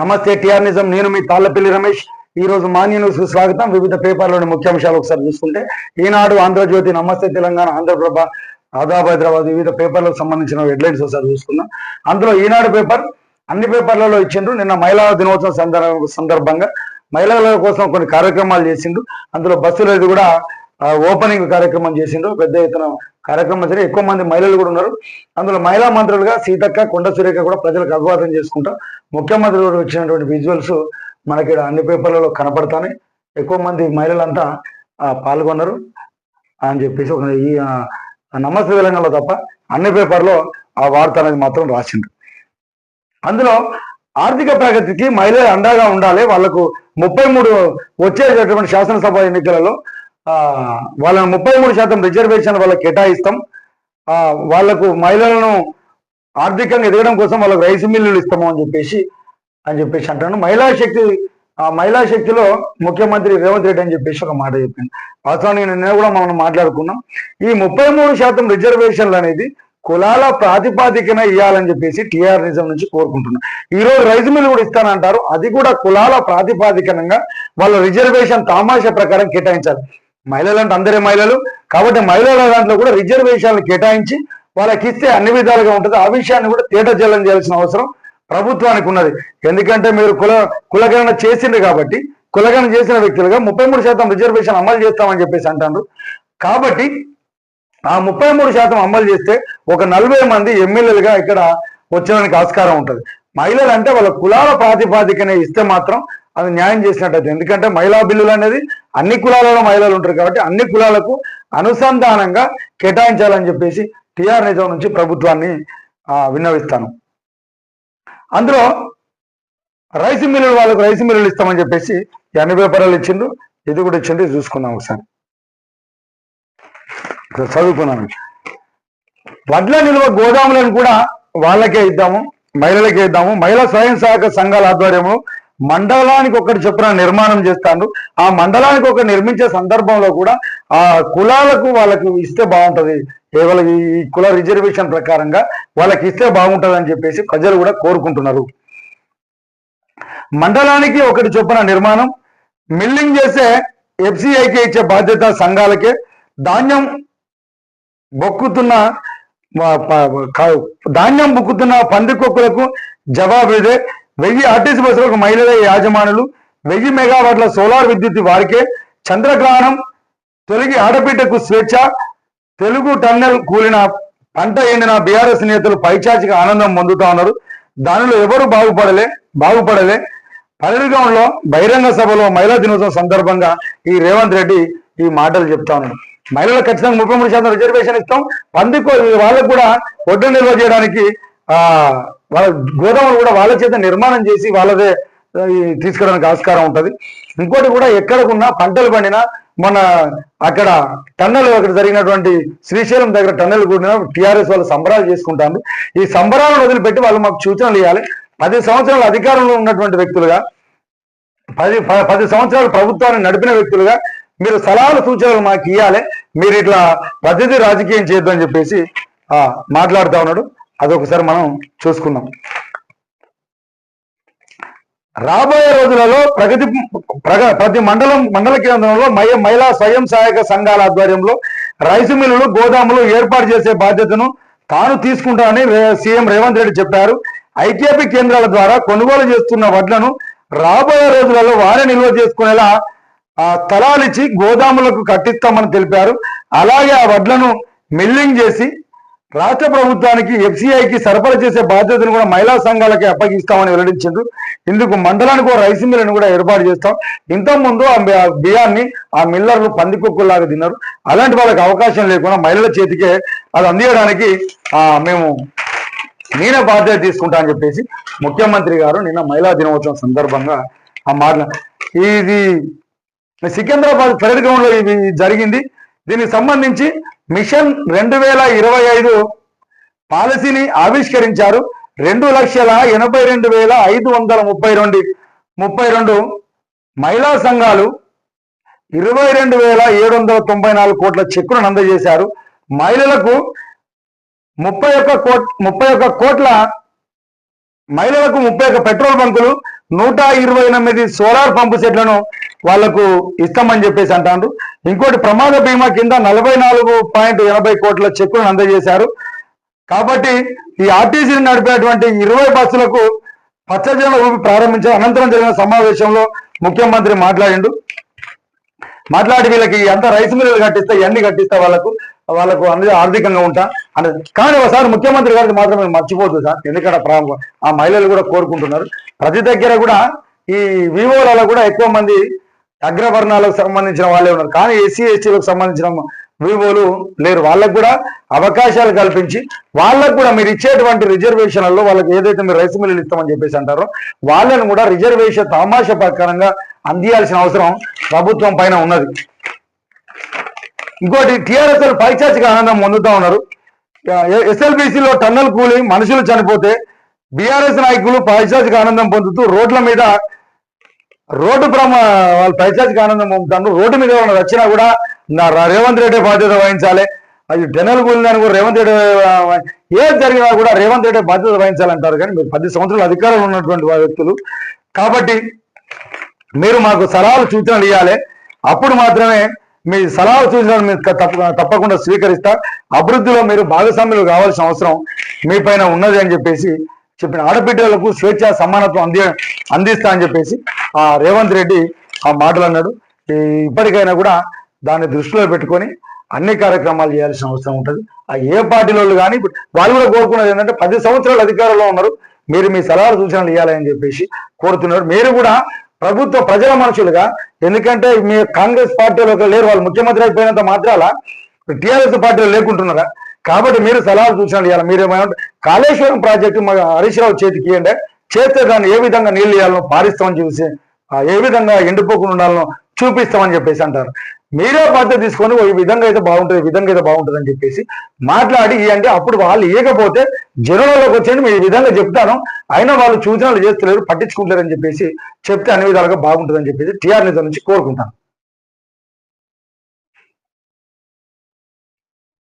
నమస్తే టిఆర్ నిజం నేను మీ తాళ్ళపల్లి రమేష్. ఈ రోజు మార్నింగ్ స్వాగతం. వివిధ పేపర్లోని ముఖ్యాంశాలు ఒకసారి చూసుకుంటే ఈనాడు ఆంధ్రజ్యోతి నమస్తే తెలంగాణ ఆంధ్రప్రభ ఆదాబ్ హైదరాబాద్ వివిధ పేపర్లకు సంబంధించిన హెడ్లైన్స్ ఒకసారి చూసుకుందాం. అందులో ఈనాడు పేపర్ అన్ని పేపర్లలో ఇచ్చిండ్రు. నిన్న మహిళా దినోత్సవం సందర్భంగా మహిళల కోసం కొన్ని కార్యక్రమాలు చేసిండు అందులో బస్సులు కూడా ఓపెనింగ్ కార్యక్రమం చేసిండ్రు. పెద్ద ఎత్తున కార్యక్రమం జరిగి ఎక్కువ మంది మహిళలు కూడా ఉన్నారు. అందులో మహిళా మంత్రులుగా సీతక్క కొండ సురేఖ కూడా ప్రజలకు అభివాదం చేసుకుంటా. ముఖ్యమంత్రి కూడా వచ్చినటువంటి విజువల్స్ మనకి అన్ని పేపర్లలో కనపడతాయి ఎక్కువ మంది మహిళలంతా పాల్గొన్నారు అని చెప్పేసి ఒక ఈ నమస్తే తెలంగాణలో తప్ప అన్ని పేపర్లో ఆ వార్త అనేది మాత్రం రాసిండ్రు. అందులో ఆర్థిక ప్రగతికి మహిళలు అండగా ఉండాలి. వాళ్ళకు ముప్పై మూడు వచ్చేటటువంటి శాసనసభ ఎన్నికలలో వాళ్ళ ముప్పై మూడు శాతం రిజర్వేషన్ వాళ్ళకి కేటాయిస్తాం. ఆ వాళ్ళకు మహిళలను ఆర్థికంగా ఎదగడం కోసం వాళ్ళకు రైస్ మిల్లులు ఇస్తాము అని చెప్పేసి అని చెప్పేసి అంటాను మహిళా శక్తి ఆ మహిళా శక్తిలో ముఖ్యమంత్రి రేవంత్ రెడ్డి అని చెప్పేసి ఒక మాట చెప్పింది వాస్తవానికి నిన్న కూడా మనం మాట్లాడుకున్నాం. ఈ ముప్పై మూడు శాతం రిజర్వేషన్లు అనేది కులాల ప్రాతిపాదికన ఇవ్వాలని చెప్పేసి టిఆర్ నిజం నుంచి కోరుకుంటున్నాం. ఈ రోజు రైస్ మిల్ కూడా ఇస్తానంటారు. అది కూడా కులాల ప్రాతిపాదికనంగా వాళ్ళ రిజర్వేషన్ తామాష ప్రకారం కేటాయించాలి. మహిళలు అంటే అందరే మహిళలు. కాబట్టి మహిళల దాంట్లో కూడా రిజర్వేషన్లు కేటాయించి వాళ్ళకి ఇస్తే అన్ని విధాలుగా ఉంటుంది. ఆ విషయాన్ని కూడా తేటజల్లం చేయాల్సిన అవసరం ప్రభుత్వానికి ఉన్నది. ఎందుకంటే మీరు కుల కులగణన చేసిండ్రు కాబట్టి కులగణన చేసిన వ్యక్తులుగా ముప్పై మూడు శాతం రిజర్వేషన్ అమలు చేస్తామని చెప్పేసి అంటారు కాబట్టి ఆ ముప్పై మూడు శాతం అమలు చేస్తే ఒక నలభై మంది ఎమ్మెల్యేలుగా ఇక్కడ వచ్చడానికి ఆస్కారం ఉంటుంది. మహిళలు అంటే వాళ్ళ కులాల ప్రాతిపాదికనే ఇస్తే మాత్రం అది న్యాయం చేసినట్టు ఎందుకంటే మహిళా బిల్లులు అనేది అన్ని కులాలలో మహిళలు ఉంటారు కాబట్టి అన్ని కులాలకు అనుసంధానంగా కేటాయించాలని చెప్పేసి టిఆర్ నిజం నుంచి ప్రభుత్వాన్ని విన్నవిస్తాను. అందులో రైస్ మిల్లులు వాళ్ళకు రైస్ మిల్లులు ఇస్తామని చెప్పేసి ఎన్ని అన్ని పేపర్లు ఇచ్చిండు ఇది కూడా ఇచ్చిండు చూసుకుందాం ఒకసారి. చదువుకున్నాను. వడ్ల నిల్వ గోదాములను కూడా వాళ్ళకే ఇద్దాము. మహిళలకి ఇద్దాము మహిళా స్వయం సహాయక సంఘాల ఆధ్వర్యంలో మండలానికి ఒకటి చొప్పున నిర్మాణం చేస్తాను. ఆ మండలానికి ఒకటి నిర్మించే సందర్భంలో కూడా ఆ కులాలకు వాళ్ళకి ఇస్తే బాగుంటది. కేవలం ఈ కుల రిజర్వేషన్ ప్రకారంగా వాళ్ళకి ఇస్తే బాగుంటది అని చెప్పేసి ప్రజలు కూడా కోరుకుంటున్నారు. మండలానికి ఒకటి చొప్పున నిర్మాణం మిల్లింగ్ చేసే ఎఫ్సిఐకి ఇచ్చే బాధ్యత సంఘాలకే ధాన్యం బొక్కుతున్న ధాన్యం బుక్కుతున్న పందికొక్కులకు జవాబు ఇదే. వెయ్యి ఆర్టీసీ బస్సులకు మహిళల యాజమానులు వెయ్యి మెగావాట్ల సోలార్ విద్యుత్ వారికే చంద్రగ్రహణం తొలగి ఆడబిడ్డకు స్వేచ్ఛ తెలుగు టన్నెల్ కూలిన పంట ఎండిన బీఆర్ఎస్ నేతలు పైచాచిక ఆనందం పొందుతా ఉన్నారు. దానిలో ఎవరు బాగుపడలే బాగుపడలే? పల్లెగాంలో బహిరంగ సభలో మహిళా దినోత్సవం సందర్భంగా ఈ రేవంత్ రెడ్డి ఈ మాటలు చెప్తా ఉన్నాడు మహిళలకు ఖచ్చితంగా ముప్పై మూడు శాతం రిజర్వేషన్ ఇస్తాం. పందికో వాళ్ళకు కూడా ఒడ్డు నిల్వ చేయడానికి ఆ వాళ్ళ గోదాములు కూడా వాళ్ళ చేత నిర్మాణం చేసి వాళ్ళదే ఆ, తీసుకోవడానికి ఆస్కారం ఉంటుంది. ఇంకోటి కూడా ఎక్కడకున్నా పంటలు పండినా మన అక్కడ టన్నెల్ అక్కడ జరిగినటువంటి శ్రీశైలం దగ్గర టన్నెల్ కూడా టీఆర్ఎస్ వాళ్ళు సంబరాలు చేసుకుంటారు ఈ సంబరాలను వదిలిపెట్టి వాళ్ళు మాకు సూచనలు ఇవ్వాలి పది సంవత్సరాల అధికారంలో ఉన్నటువంటి వ్యక్తులుగా పది ప- పది సంవత్సరాలు ప్రభుత్వాన్ని నడిపిన వ్యక్తులుగా మీరు సలహాలు సూచనలు మాకు ఇవ్వాలి మీరు ఇట్లా పద్ధతి రాజకీయం చేయొద్దు చెప్పేసి మాట్లాడుతూ మాట్లాడుతా ఉన్నాడు. అదొకసారి మనం చూసుకుందాం. రాబోయే రోజులలో ప్రగతి ప్రగ ప్రతి మండలం మండల కేంద్రంలో మహి- మహిళా స్వయం సహాయక సంఘాల ఆధ్వర్యంలో రైసు మిల్లులు గోదాములు ఏర్పాటు చేసే బాధ్యతను తాను తీసుకుంటానని సీఎం రేవంత్ రెడ్డి చెప్పారు. ఐకేపీ కేంద్రాల ద్వారా కొనుగోలు చేస్తున్న వడ్లను రాబోయే రోజులలో వారే నిల్వ చేసుకునేలా ఆ స్థలాలిచ్చి గోదాములకు కట్టిస్తామని తెలిపారు. అలాగే ఆ వడ్లను మిల్లింగ్ చేసి రాష్ట్ర ప్రభుత్వానికి ఎఫ్సిఐకి సరఫరా చేసే బాధ్యతను కూడా మహిళా సంఘాలకి అప్పగిస్తామని వెల్లడించారు ఇందుకు మండలానికి ఒక రైస్ మిల్లును కూడా ఏర్పాటు చేస్తాం. ఇంతకుముందు ఆ బియ్యాన్ని ఆ మిల్లర్లు పందికొక్కులాగా తిన్నారు. అలాంటి వాళ్ళకి అవకాశం లేకుండా మహిళల చేతికే అది అందియడానికి ఆ మేము నేనే బాధ్యత తీసుకుంటా అని చెప్పేసి ముఖ్యమంత్రి గారు నిన్న మహిళా దినోత్సవం సందర్భంగా ఆ మాటల ఇది సికింద్రాబాద్ పరేడ్ గ్రౌండ్లో ఇది జరిగింది. దీనికి సంబంధించి మిషన్ రెండు వేల ఇరవై ఐదు పాలసీని ఆవిష్కరించారు. రెండు లక్షల ఎనభై రెండు వేల ఐదు వందల ముప్పై రెండు ముప్పై రెండు మహిళా సంఘాలు ఇరవై రెండు వేల ఏడు వందల తొంభై నాలుగు కోట్ల చెక్కులను అందజేశారు. మహిళలకు ముప్పై ఒక్క కోట్ ముప్పై ఒక్క కోట్ల మహిళలకు ముప్పై ఒక్క పెట్రోల్ బంకులు నూట ఇరవై ఎనిమిది సోలార్ పంపు సెట్లను వాళ్ళకు ఇస్తామని చెప్పేసి అంటారు ఇంకోటి ప్రమాద బీమా కింద నలభై నాలుగు పాయింట్ ఎనభై కోట్ల చెక్కులను అందజేశారు. కాబట్టి ఈ ఆర్టీసీని నడిపేటువంటి ఇరవై బస్సులకు పచ్చజన ఊపి ప్రారంభించారు. అనంతరం జరిగిన సమావేశంలో ముఖ్యమంత్రి మాట్లాడిండు. మాట్లాడి వీళ్ళకి ఎంత రైస్ మిల్లులు కట్టిస్తా ఇవన్నీ కట్టిస్తా వాళ్ళకు వాళ్ళకు అనేది ఆర్థికంగా ఉంటా అని కానీ ఒకసారి ముఖ్యమంత్రి గారికి మాత్రం మేము మర్చిపోద్దు సార్. ఎందుకంటే ప్రా- ఆ మహిళలు కూడా కోరుకుంటున్నారు. ప్రతి దగ్గర కూడా ఈ వివోలలో కూడా ఎక్కువ మంది అగ్రవర్ణాలకు సంబంధించిన వాళ్ళే ఉన్నారు. కానీ ఎస్సీ ఎస్టీలకు సంబంధించిన వివోలు లేరు. వాళ్ళకు కూడా అవకాశాలు కల్పించి వాళ్ళకు కూడా మీరు ఇచ్చేటువంటి రిజర్వేషన్లలో వాళ్ళకి ఏదైతే మీరు రైస్ మిల్లులు ఇస్తామని చెప్పేసి అంటారో వాళ్ళని కూడా రిజర్వేషన్ తమాష ప్రకారంగా అందియాల్సిన అవసరం ప్రభుత్వం పైన ఉన్నది. ఇంకోటి టిఆర్ఎస్ పైచాచిక ఆనందం పొందుతా ఉన్నారు. ఎస్ఎల్బిసిలో టన్నల్ కూలి మనుషులు చనిపోతే బీఆర్ఎస్ నాయకులు పైచాచిక ఆనందం పొందుతూ రోడ్ల మీద రోడ్డు ప్రమా వాళ్ళు పైచాచిక ఆనందం పంపుతాను రోడ్డు మీద వాళ్ళు వచ్చినా కూడా నా రేవంత్ రెడ్డి బాధ్యత వహించాలి. అది టెన్నల్ కూలిందని కూడా రేవంత్ రెడ్డి ఏది జరిగినా కూడా రేవంత్ రెడ్డి బాధ్యత వహించాలంటారు. కానీ మీరు పది సంవత్సరాలు అధికారంలో ఉన్నటువంటి వ్యక్తులు. కాబట్టి మీరు మాకు సలహాలు సూచనలు ఇవ్వాలి అప్పుడు మాత్రమే మీ సలహాలు సూచనలు మీరు తప్ప- తప్పకుండా స్వీకరిస్తా. అభివృద్ధిలో మీరు భాగస్వాములు కావాల్సిన అవసరం మీ పైన ఉన్నది అని చెప్పేసి చెప్పిన ఆడబిడ్డలకు స్వేచ్ఛ సమానత్వం అంది అందిస్తా అని చెప్పేసి ఆ రేవంత్ రెడ్డి ఆ మాటలు అన్నాడు. ఈ ఇప్పటికైనా కూడా దాన్ని దృష్టిలో పెట్టుకొని అన్ని కార్యక్రమాలు చేయాల్సిన అవసరం ఉంటుంది. ఆ ఏ పార్టీలో కానీ వాళ్ళు కూడా కోరుకున్నది ఏంటంటే పది సంవత్సరాలు అధికారంలో ఉన్నారు. మీరు మీ సలహాలు సూచనలు ఇవ్వాలని చెప్పేసి కోరుతున్నారు. మీరు కూడా ప్రభుత్వ ప్రజల మనుషులుగా ఎందుకంటే మీ కాంగ్రెస్ పార్టీలో లేరు వాళ్ళు ముఖ్యమంత్రి అయిపోయినంత మాత్రాల టీఆర్ఎస్ పార్టీలో లేకుంటున్నారా? కాబట్టి మీరు సలహాలు సూచనలు ఇవ్వాలి మీరు ఏమైనా కాళేశ్వరం ప్రాజెక్టు మా హరీష్ రావు చేతికి ఇవ్వండి. చేస్తే దాన్ని ఏ విధంగా నీళ్ళు ఇవ్వాలనో పారిస్తామని చూసి ఏ విధంగా ఎండిపోకుండా ఉండాలనో చూపిస్తామని చెప్పేసి అంటారు. మీరే బాధ్యత తీసుకొని ఈ విధంగా అయితే బాగుంటుంది ఈ విధంగా అయితే బాగుంటుంది అని చెప్పేసి మాట్లాడి అంటే అప్పుడు వాళ్ళు ఇవ్వకపోతే జనంలోకి వచ్చేయండి మీరు ఈ విధంగా చెప్తాను. అయినా వాళ్ళు సూచనలు చేస్తలేరు పట్టించుకుంటారని చెప్పేసి చెప్తే అన్ని విధాలుగా బాగుంటుందని చెప్పేసి టీఆర్ నిజం నుంచి కోరుకుంటాను.